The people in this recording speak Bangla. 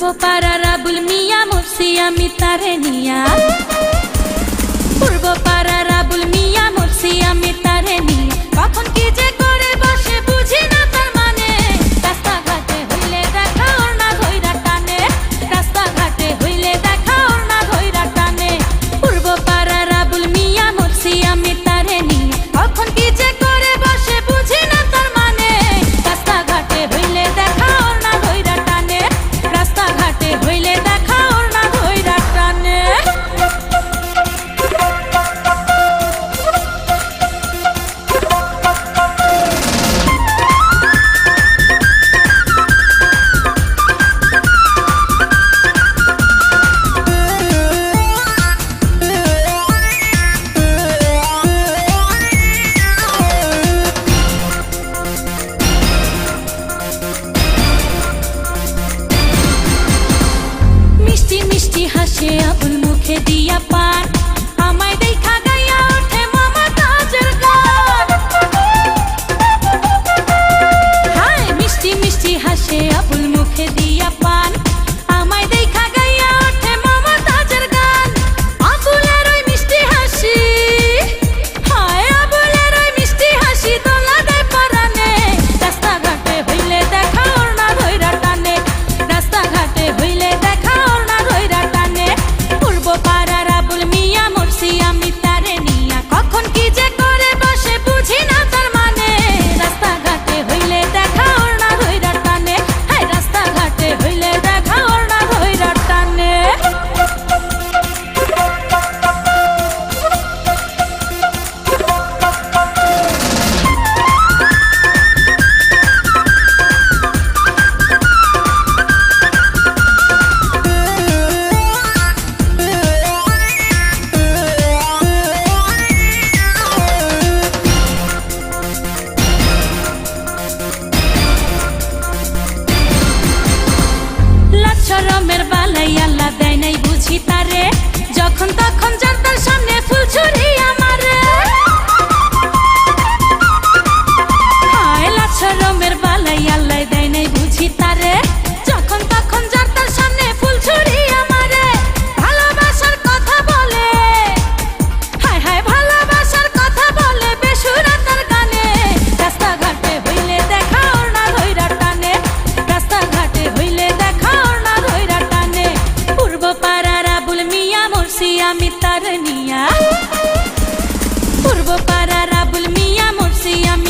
ঘুরব পাড়া রাবুল মিয়া মুফসি আমি তারে নিয়া। ঘুরব পাড়া up and যখন তখন যার তার সামনে পাড়া রাবুল মিয়া মুর্শি আমি তার নিয়া। পূর্ব পাড়া রাবুল মিয়া আমি